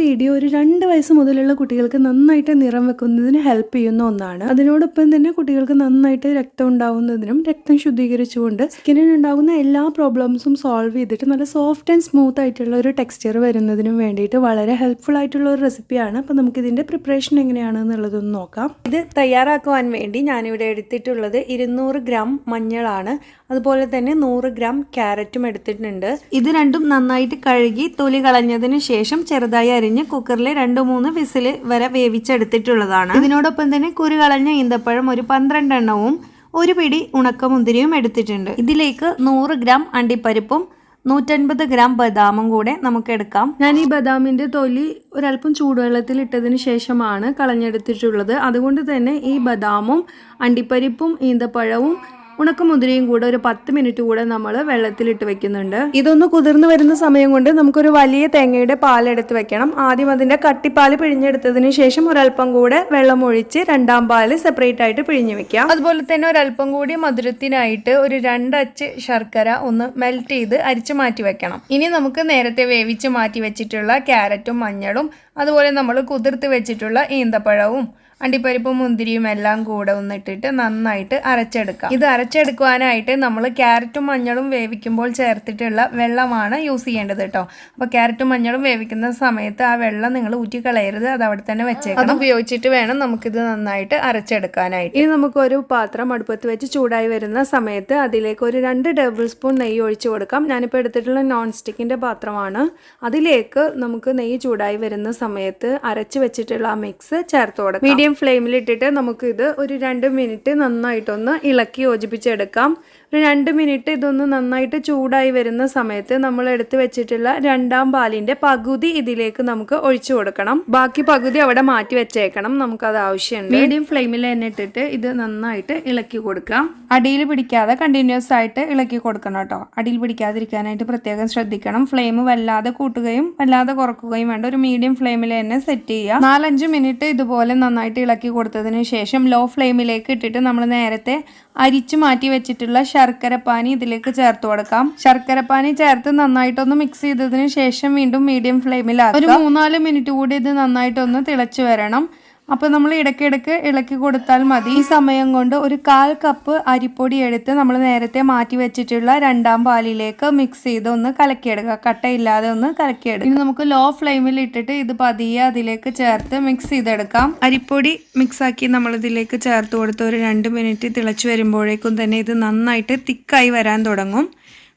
Video ഒരു രണ്ട് വയസ്സ് മുതലുള്ള കുട്ടികൾക്ക് നന്നായിട്ട് നിറം വെക്കുന്നതിന് ഹെൽപ്പ് ചെയ്യുന്ന ഒന്നാണ്. അതിനോടൊപ്പം തന്നെ കുട്ടികൾക്ക് നന്നായിട്ട് രക്തം ഉണ്ടാവുന്നതിനും രക്തം ശുദ്ധീകരിച്ചുകൊണ്ട് സ്കിന്നിനുണ്ടാകുന്ന എല്ലാ പ്രോബ്ലംസും സോൾവ് ചെയ്തിട്ട് നല്ല സോഫ്റ്റ് ആൻഡ് സ്മൂത്ത് ആയിട്ടുള്ള ഒരു ടെക്സ്ചർ വരുന്നതിനും വേണ്ടിയിട്ട് വളരെ ഹെൽപ്ഫുൾ ആയിട്ടുള്ള ഒരു റെസിപ്പിയാണ് അപ്പോൾ നമുക്ക് ഇതിന്റെ പ്രിപ്പറേഷൻ എങ്ങനെയാണ് എന്നുള്ളതൊന്ന് നോക്കാം. ഇത് തയ്യാറാക്കുവാൻ വേണ്ടി ഞാനിവിടെ എടുത്തിട്ടുള്ളത് ഇരുന്നൂറ് ഗ്രാം മഞ്ഞളാണ്. അതുപോലെ തന്നെ നൂറ് ഗ്രാം ക്യാരറ്റും എടുത്തിട്ടുണ്ട്. ഇത് രണ്ടും നന്നായിട്ട് കഴുകി തൊലി കളഞ്ഞതിന് ശേഷം ചെറുതായി അരിഞ്ഞ് കുക്കറിൽ രണ്ട് മൂന്ന് വിസിൽ വരെ വേവിച്ചെടുത്തിട്ടുള്ളതാണ്. ഇതിനോടൊപ്പം തന്നെ കുരു കളഞ്ഞ ഈന്തപ്പഴം ഒരു പന്ത്രണ്ടെണ്ണവും ഒരു പിടി ഉണക്കമുന്തിരിയും എടുത്തിട്ടുണ്ട്. ഇതിലേക്ക് നൂറ് ഗ്രാം അണ്ടിപ്പരിപ്പും നൂറ്റൻപത് ഗ്രാം ബദാമും കൂടെ നമുക്ക് എടുക്കാം. ഞാൻ ഈ ബദാമിന്റെ തൊലി ഒരല്പം ചൂടുവെള്ളത്തിൽ ഇട്ടതിന് ശേഷമാണ് കളഞ്ഞെടുത്തിട്ടുള്ളത്. അതുകൊണ്ട് തന്നെ ഈ ബദാമും അണ്ടിപ്പരിപ്പും ഈന്തപ്പഴവും ഉണക്കമുതിരയും കൂടെ ഒരു പത്ത് മിനിറ്റ് കൂടെ നമ്മൾ വെള്ളത്തിലിട്ട് വെക്കുന്നുണ്ട്. ഇതൊന്ന് കുതിർന്നു വരുന്ന സമയം കൊണ്ട് നമുക്കൊരു വലിയ തേങ്ങയുടെ പാലെടുത്ത് വെക്കണം. ആദ്യം അതിന്റെ കട്ടിപ്പാൽ പിഴിഞ്ഞെടുത്തതിന് ശേഷം ഒരല്പം കൂടെ വെള്ളം ഒഴിച്ച് രണ്ടാം പാൽ സെപ്പറേറ്റ് ആയിട്ട് പിഴിഞ്ഞു വെക്കാം. അതുപോലെ തന്നെ ഒരല്പം കൂടി മധുരത്തിനായിട്ട് ഒരു രണ്ടച്ച് ശർക്കര ഒന്ന് മെൽറ്റ് ചെയ്ത് അരിച്ചു മാറ്റി വെക്കണം. ഇനി നമുക്ക് നേരത്തെ വേവിച്ച് മാറ്റി വെച്ചിട്ടുള്ള ക്യാരറ്റും മഞ്ഞളും അതുപോലെ നമ്മൾ കുതിർത്ത് വെച്ചിട്ടുള്ള ഈന്തപ്പഴവും അണ്ടിപ്പരിപ്പും മുന്തിരിയും എല്ലാം കൂടെ ഒന്നിട്ടിട്ട് നന്നായിട്ട് അരച്ചെടുക്കാം. ഇത് അരച്ചെടുക്കുവാനായിട്ട് നമ്മൾ ക്യാരറ്റും മഞ്ഞളും വേവിക്കുമ്പോൾ ചേർത്തിട്ടുള്ള വെള്ളമാണ് യൂസ് ചെയ്യേണ്ടത് കേട്ടോ. അപ്പോൾ ക്യാരറ്റും മഞ്ഞളും വേവിക്കുന്ന സമയത്ത് ആ വെള്ളം നിങ്ങൾ ഊറ്റിക്കളയരുത് അത് അവിടെ തന്നെ വെച്ചേക്കാം അത് ഉപയോഗിച്ചിട്ട് വേണം നമുക്കിത് നന്നായിട്ട് അരച്ചെടുക്കാനായിട്ട്. ഇനി നമുക്കൊരു പാത്രം അടുപ്പത്ത് വെച്ച് ചൂടായി വരുന്ന സമയത്ത് അതിലേക്ക് ഒരു രണ്ട് ടേബിൾ സ്പൂൺ നെയ്യ് ഒഴിച്ചു കൊടുക്കാം. ഞാനിപ്പോൾ എടുത്തിട്ടുള്ള നോൺ സ്റ്റിക്കിന്റെ പാത്രമാണ്. അതിലേക്ക് നമുക്ക് നെയ്യ് ചൂടായി വരുന്ന സമയത്ത് അരച്ച് വെച്ചിട്ടുള്ള ആ മിക്സ് ചേർത്ത് കൊടുക്കാം. മീഡിയം ഫ്ലെയിമിലിട്ടിട്ട് നമുക്കിത് ഒരു രണ്ട് മിനിറ്റ് നന്നായിട്ടൊന്ന് ഇളക്കി യോജിപ്പിച്ചെടുക്കാം. ഒരു രണ്ട് മിനിറ്റ് ഇതൊന്ന് നന്നായിട്ട് ചൂടായി വരുന്ന സമയത്ത് നമ്മൾ എടുത്തു വെച്ചിട്ടുള്ള രണ്ടാം പാലിന്റെ പകുതി ഇതിലേക്ക് നമുക്ക് ഒഴിച്ചു കൊടുക്കണം. ബാക്കി പകുതി അവിടെ മാറ്റി വെച്ചേക്കണം. നമുക്കത് ആവശ്യമുണ്ട്. മീഡിയം ഫ്ലെയിമിൽ തന്നെ ഇട്ടിട്ട് ഇത് നന്നായിട്ട് ഇളക്കി കൊടുക്കാം അടിയിൽ പിടിക്കാതെ കണ്ടിന്യൂസ് ആയിട്ട് ഇളക്കി കൊടുക്കണം കേട്ടോ. അടിയിൽ പിടിക്കാതിരിക്കാനായിട്ട് പ്രത്യേകം ശ്രദ്ധിക്കണം. ഫ്ലെയിം വല്ലാതെ കൂട്ടുകയും വല്ലാതെ കുറക്കുകയും വേണ്ട. ഒരു മീഡിയം ഫ്ലെയിമിൽ തന്നെ സെറ്റ് ചെയ്യുക. നാലഞ്ച് മിനിറ്റ് ഇതുപോലെ നന്നായിട്ട് ഇളക്കി കൊടുത്തതിന് ശേഷം ലോ ഫ്ലെയിമിലേക്ക് ഇട്ടിട്ട് നമ്മൾ നേരത്തെ അരിച്ചു മാറ്റി വെച്ചിട്ടുള്ള ശർക്കരപ്പാനി ഇതിലേക്ക് ചേർത്ത് കൊടുക്കാം. ശർക്കരപ്പാനി ചേർത്ത് നന്നായിട്ടൊന്ന് മിക്സ് ചെയ്തതിന് ശേഷം വീണ്ടും മീഡിയം ഫ്ലെയിമിലാക്കാം ഒരു മൂന്നാൽ മിനിറ്റ് കൂടി ഇത് നന്നായിട്ടൊന്ന് തിളച്ചു വരണം. അപ്പോൾ നമ്മൾ ഇടയ്ക്കിടയ്ക്ക് ഇളക്കി കൊടുത്താൽ മതി. ഈ സമയം കൊണ്ട് ഒരു കാൽ കപ്പ് അരിപ്പൊടി എടുത്ത് നമ്മൾ നേരത്തെ മാറ്റി വെച്ചിട്ടുള്ള രണ്ടാം പാലിലേക്ക് മിക്സ് ചെയ്ത് ഒന്ന് കലക്കിയെടുക്കുക കട്ടയില്ലാതെ ഒന്ന് കലക്കിയെടുക്കുക ഇനി നമുക്ക് ലോ ഫ്ലെയിമിൽ ഇട്ടിട്ട് ഇത് പതിയെ അതിലേക്ക് ചേർത്ത് മിക്സ് ചെയ്തെടുക്കാം. അരിപ്പൊടി മിക്സ് ആക്കി നമ്മൾ ഇതിലേക്ക് ചേർത്ത് കൊടുത്ത് ഒരു രണ്ട് മിനിറ്റ് തിളച്ച് വരുമ്പോഴേക്കും തന്നെ ഇത് നന്നായിട്ട് തിക്കായി വരാൻ തുടങ്ങും.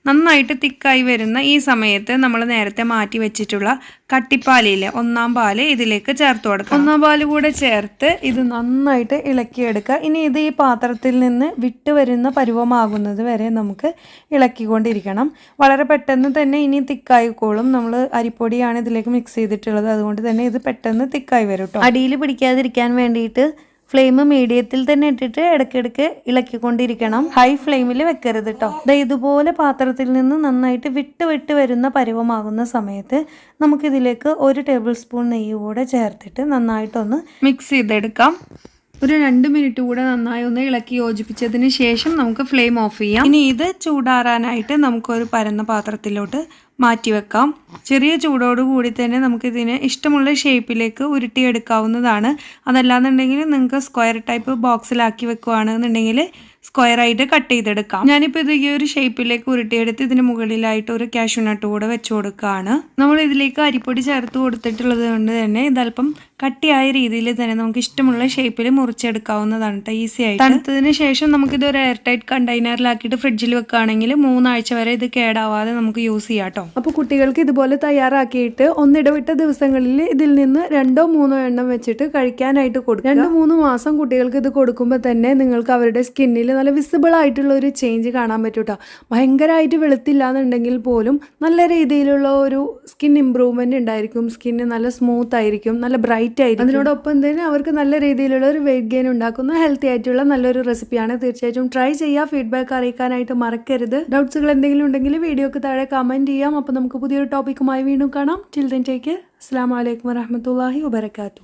നന്നായിട്ട് തിക്കായി വരുന്ന ഈ സമയത്ത് നമ്മൾ നേരത്തെ മാറ്റി വെച്ചിട്ടുള്ള കട്ടിപ്പാലില്ലേ ഒന്നാം പാൽ ഇതിലേക്ക് ചേർത്ത് കൊടുക്കുക ഒന്നാം പാൽ കൂടെ ചേർത്ത് ഇത് നന്നായിട്ട് ഇളക്കിയെടുക്കുക. ഇനി ഇത് ഈ പാത്രത്തിൽ നിന്ന് വിട്ട് വരുന്ന പരുവമാകുന്നത് വരെ നമുക്ക് ഇളക്കിക്കൊണ്ടിരിക്കണം. വളരെ പെട്ടെന്ന് തന്നെ ഇനി തിക്കായിക്കോളും. നമ്മൾ അരിപ്പൊടിയാണ് ഇതിലേക്ക് മിക്സ് ചെയ്തിട്ടുള്ളത്. അതുകൊണ്ട് തന്നെ ഇത് പെട്ടെന്ന് തിക്കായി വരും കേട്ടോ അടിയിൽ പിടിക്കാതിരിക്കാൻ വേണ്ടിയിട്ട് ഫ്ലെയിം മീഡിയത്തിൽ തന്നെ ഇട്ടിട്ട് ഇടയ്ക്കിടയ്ക്ക് ഇളക്കിക്കൊണ്ടിരിക്കണം. ഹൈ ഫ്ലെയിമിൽ വെക്കരുത് കേട്ടോ ഇതുപോലെ പാത്രത്തിൽ നിന്ന് നന്നായിട്ട് വിട്ട് വിട്ട് വരുന്ന പരുവമാകുന്ന സമയത്ത് നമുക്കിതിലേക്ക് ഒരു ടേബിൾ സ്പൂൺ നെയ്യ് കൂടെ ചേർത്തിട്ട് നന്നായിട്ടൊന്ന് മിക്സ് ചെയ്തെടുക്കാം. ഒരു രണ്ട് മിനിറ്റ് കൂടെ നന്നായി ഒന്ന് ഇളക്കി യോജിപ്പിച്ചതിന് ശേഷം നമുക്ക് ഫ്ലെയിം ഓഫ് ചെയ്യാം. ഇനി ഇത് ചൂടാറാനായിട്ട് നമുക്കൊരു പരന്ന പാത്രത്തിലോട്ട് മാറ്റി വെക്കാം ചെറിയ ചൂടോട് കൂടി തന്നെ നമുക്കിതിനെ ഇഷ്ടമുള്ള ഷേപ്പിലേക്ക് ഉരുട്ടിയെടുക്കാവുന്നതാണ്. അതല്ലാന്നുണ്ടെങ്കിൽ നിങ്ങൾക്ക് സ്ക്വയർ ടൈപ്പ് ബോക്സിലാക്കി വെക്കുകയാണെന്നുണ്ടെങ്കിൽ സ്ക്വയർ ആയിട്ട് കട്ട് ചെയ്തെടുക്കാം. ഞാനിപ്പോൾ ഇത് ഈ ഒരു ഷേപ്പിലേക്ക് ഉരുട്ടിയെടുത്ത് ഇതിന് മുകളിലായിട്ട് ഒരു കാഷ്യൂ നട്ട് കൂടെ വെച്ച് കൊടുക്കുകയാണ്. നമ്മൾ ഇതിലേക്ക് അരിപ്പൊടി ചേർത്ത് കൊടുത്തിട്ടുള്ളത് കൊണ്ട് തന്നെ ഇതല്പം കട്ടിയായ രീതിയിൽ തന്നെ നമുക്ക് ഇഷ്ടമുള്ള ഷേപ്പിൽ മുറിച്ചെടുക്കാവുന്നതാണ് കേട്ടോ ഈസി ആയിട്ട്. തണുത്തതിന് ശേഷം നമുക്കിത് ഒരു എയർ ടൈറ്റ് കണ്ടെയ്നറിലാക്കിയിട്ട് ഫ്രിഡ്ജിൽ വെക്കുകയാണെങ്കിൽ മൂന്നാഴ്ച വരെ ഇത് കേടാവാതെ നമുക്ക് യൂസ് ചെയ്യാം കേട്ടോ അപ്പോൾ കുട്ടികൾക്ക് ഇതുപോലെ തയ്യാറാക്കിയിട്ട് ഒന്നിടവിട്ട ദിവസങ്ങളിൽ ഇതിൽ നിന്ന് രണ്ടോ മൂന്നോ എണ്ണം വെച്ചിട്ട് കഴിക്കാനായിട്ട് കൊടുക്കും രണ്ട് മൂന്ന് മാസം കുട്ടികൾക്ക് ഇത് കൊടുക്കുമ്പോൾ തന്നെ നിങ്ങൾക്ക് അവരുടെ സ്കിന്നിൽ നല്ല വിസിബിൾ ആയിട്ടുള്ള ഒരു ചേഞ്ച് കാണാൻ പറ്റും കേട്ടോ ഭയങ്കരമായിട്ട് വെളുത്തില്ല എന്നുണ്ടെങ്കിൽ പോലും നല്ല രീതിയിലുള്ള ഒരു സ്കിൻ ഇമ്പ്രൂവ്മെന്റ് ഉണ്ടായിരിക്കും. സ്കിന്ന് നല്ല സ്മൂത്ത് ആയിരിക്കും നല്ല ബ്രൈറ്റ് ആയിരിക്കും. അതിനോടൊപ്പം തന്നെ അവർക്ക് നല്ല രീതിയിലുള്ള ഒരു വെയിറ്റ് ഗെയിൻ ഉണ്ടാക്കുന്ന ഹെൽത്തി ആയിട്ടുള്ള നല്ലൊരു റെസിപ്പിയാണ് തീർച്ചയായിട്ടും ട്രൈ ചെയ്യുക ഫീഡ്ബാക്ക് അറിയിക്കാനായിട്ട് മറക്കരുത്. ഡൗട്ട്സുകൾ എന്തെങ്കിലും ഉണ്ടെങ്കിൽ വീഡിയോക്ക് താഴെ കമന്റ് ചെയ്യാം. അപ്പോൾ നമുക്ക് പുതിയൊരു ടോപ്പിക്കുമായി വീണ്ടും കാണാം. ടിൽ ദെൻ ടേക്ക് അസ്സാം വലൈക്കും വരഹമത്തല്ലാഹി വബർക്കാത്തു